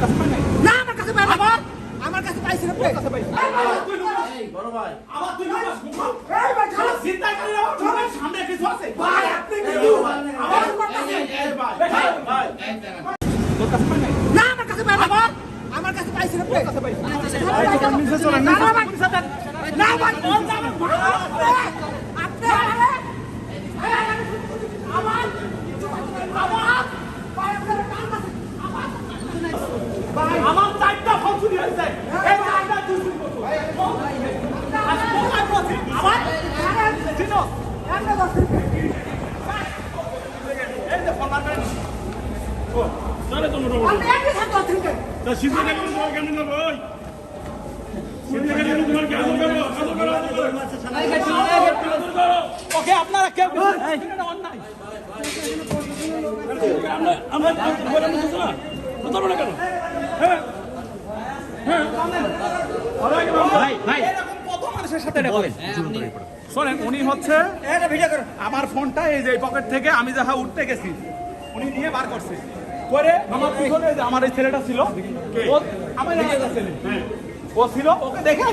কাছে না আমার কাছে পাই আমার আমার কাছে পাইছি না। তোর কাছে পাইছি এই বড় ভাই আবার তুই না। এই ভাই শালা চিন্তা করি না। আমার সামনে কিছু আছে ভাই আপনি কি আমার এই, এই, ভাই ভাই, ভাই তোর কাছে পাই না। আমার কাছে পাই আমার আমার কাছে পাইছি না। তোর কাছে পাইছি না না না না আপনি আপনি আমার আমার ভাই আপনার কাম আছে আমার চারটা ফোন হয়েছে এই চারটা করছি আমার চিনো একটা দশ এই যে ফোন মারবেন ও চলে তো মোটামুটি কেন তা সিদ্ধ কেন তোমার না ভাই ওকে আপনারা কেউ অন্যায় আমরা আমরা কেন হ্যাঁ হ্যাঁ শোনেন উনি হচ্ছে আমার ফোনটা এই যে পকেট থেকে আমি যাহা উঠতে গেছি উনি নিয়ে বার করছে। করে আমার পিছনে আমার এই ছেলেটা ছিল ও আমার ছেলে। ও ছিল ওকে দেখে